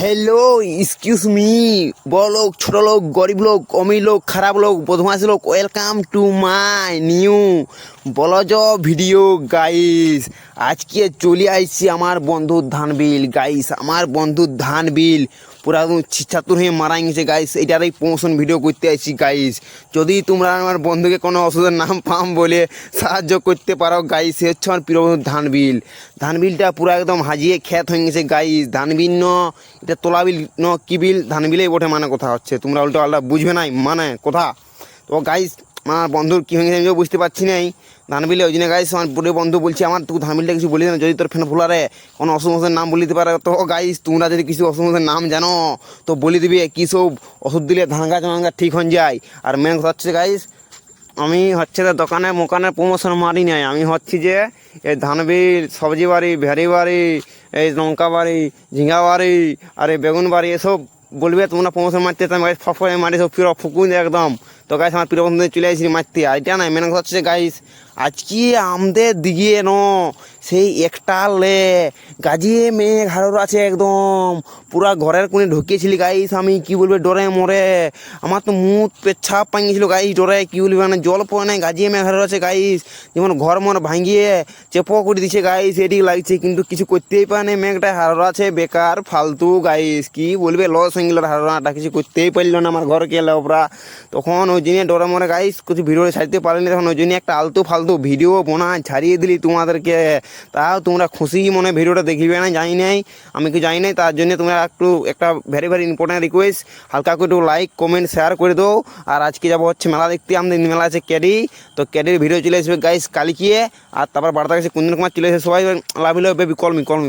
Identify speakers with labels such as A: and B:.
A: Hello excuse me বড় লোক, ছোট লোক, গরিব লোক অমির লোক, খারাপ লোক, বদমাশ লোক ওয়েলকাম টু মাই নিউ বলজ ভিডিও গাইস আজকে চলে আসছি আমার বন্ধুর ধান বিল গাইস আমার বন্ধুর ধান বিল পুরা ছিচ্ছাতুর হয়ে মারা গেছে গাইস এটারই প্রমোশন ভিডিও করতে আসছি গাইস যদি তোমরা আমার বন্ধুকে কোনো ওষুধের নাম পাম বলে সাহায্য করতে পারো গাইস সে হচ্ছে আমার প্রিয় বন্ধু ধান বিল। ধান বিলটা পুরো একদম হাজিয়ে খ্যাত হয়ে গেছে গাইস ধান বিল এটা তোলা বিল ন কি বিল ধান বিলেই বটে মানে কথা হচ্ছে। তোমরা উল্টো আল্লাহ বুঝবে নাই মানে কথা। তো গাইস আমার বন্ধুর কী হয়ে গেছে আমিও বুঝতে পারছি নাই। ধান বিলে ওই জন্য গাইস আমার পুরো বন্ধু বলছি, আমার তুই ধান বিলটা কিছু বলি না, যদি তোর ফ্যান ফুলারে কোনো অসুখ অসুবিধার নাম বলে দিতে পারে, তো গাইস তোমরা যদি কিছু অসুখ অসুবিধার নাম জানো, তো বলে দিবে কী সব ওষুধ দিলে ধান গাছ মান গাছ ঠিক হয়ে যায়। আর মেন কথা হচ্ছে গাইস আমি হচ্ছে যে দোকানে, মোকানে প্রমোশন মারি নাই। আমি হচ্ছি যে, এই ধান বিল সবজি বাড়ি, ভেড়ি বাড়ি এই লঙ্কা বাড়ি ঝিঙ্গা বাড়ি, আর এই বেগুন বাড়ি, এসব বলবে, তোমরা প্রমোশন মারতে তো গাছ গাইস ফফরে মারি, সব পুরো ফুকুন একদম। তো গাইস, আমার প্রিয় বন্ধু চলে আসি মারতে। আর এটা নাই মেন কথা হচ্ছে গাইস, আজকে আমাদের দিকে ন সেই একটা লে, গাজিয়ে মেঘ হারর আছে একদম। পুরা ঘরের কোণে ঢুকিয়েছিলি গাইস আমি, কি বলবে ডরে মরে। আমার তো মুখ পেচ্ছাপ পাঙ্গিয়েছিল গাইস ডরে, কি বলবি মানে জল পড়ে নাই, গাজিয়ে মেঘ হারর আছে গাইস যেমন ঘর মর ভাঙিয়ে চেপো করে দিছে গাইস এদিকে লাগছে, কিন্তু কিছু করতেই পারে নাই মেঘটা হারর আছে, বেকার, ফালতু গাইস কি বলবে লস হয়ে গেল হাররাটা কিছু করতেই পারল না আমার ঘর গেলে ওপরা। তখন ওই জন্য ডরে মরে গাইস কিছু ভিডিও ছাড়তে পারেনি, তখন ওই জন্য একটা আলতু ফালতু ভিডিও বোনা ছাড়িয়ে দিলি তোমাদেরকে। তাও তোমরা খুশি মনে ভিডিওটা দেখিবে না, জানি নাই। আমি কি জানি নাই, তার জন্য তোমরা একটু, একটা ভেরি ভেরি ইম্পর্টেন্ট রিকোয়েস্ট হালকা করে একটু লাইক কমেন্ট শেয়ার করে দাও। আর আজকে যাব হচ্ছে মেলা দেখতে, আমাদের মেলা আছে ক্যাডি। তো ক্যাডির ভিডিও চলে আসবে গাইস কালকে। আর তারপর বার্তা কাছে কুন্দন কুমার চলে আসবে, সবাই লাভ বেবি কলমি কলমি